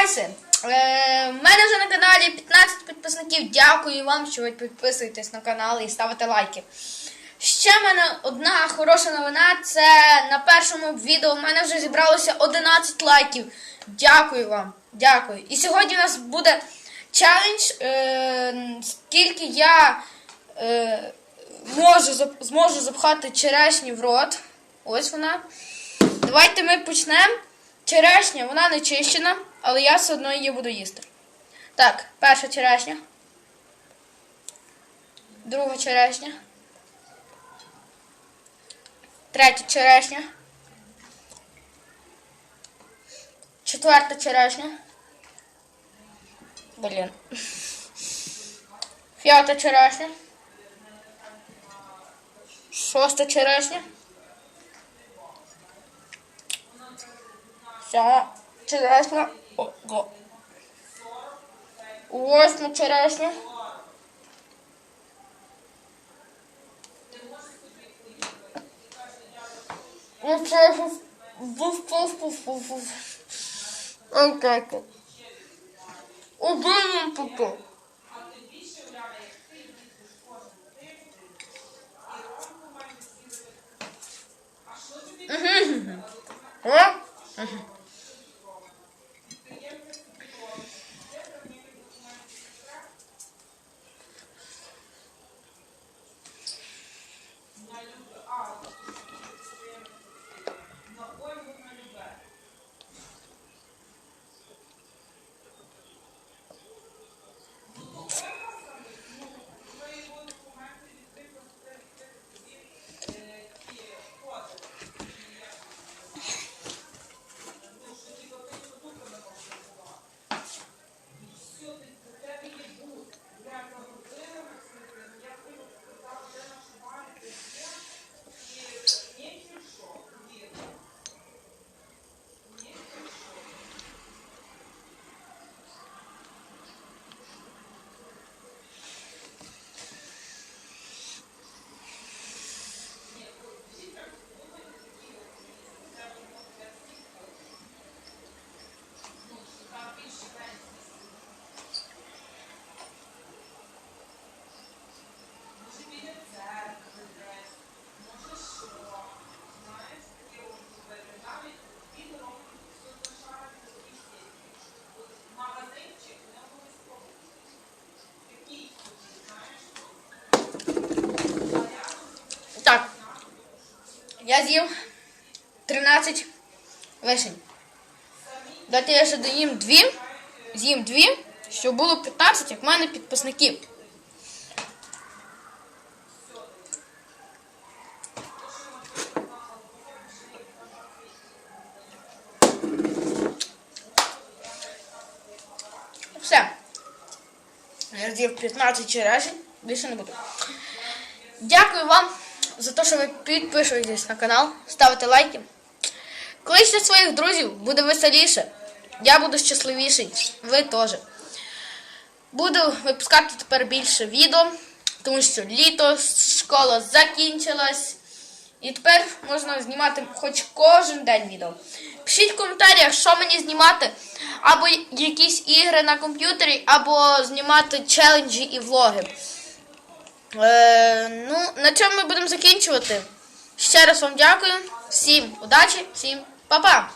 гайси! Е, в мене вже на каналі 15 підписників. Дякую вам, що ви підписуєтесь на канал і ставите лайки. Ще в мене одна хороша новина. Це на першому відео в мене вже зібралося 11 лайків. Дякую вам. Дякую. І сьогодні у нас буде челендж, е, скільки я е, можу, зможу запхати черешні в рот. Ось вона. Давайте ми почнемо. Черешня, вона не чищена, але я все одно її буду їсти. Так, перша черешня. Друга черешня. Третя черешня. Четверта черешня. Блін. П'ята черешня. Шоста черешня. Само черешня. Ого. Лосно черешня. Не черешня. Вуф, вуф, вуф, вуф, вуф. Ой, как. Убей мне потом. I look, Я з'їв 13 вишень. Дайте я ще доїм дві. З'їм дві, щоб було 15, як в мене підписників. Все. Я з'їв 15 черешень, більше не буду. Дякую вам за те, що ви підписуєтесь на канал, ставите лайки. Кличте своїх друзів, буде веселіше. Я буду щасливіший, ви теж. Буду випускати тепер більше відео, тому що літо, школа закінчилась. І тепер можна знімати хоч кожен день відео. Пишіть в коментарях, що мені знімати, або якісь ігри на комп'ютері, або знімати челенджі і влоги. Е, ну, на цьому ми будемо закінчувати. Ще раз вам дякую. Всім удачі, всім па-па!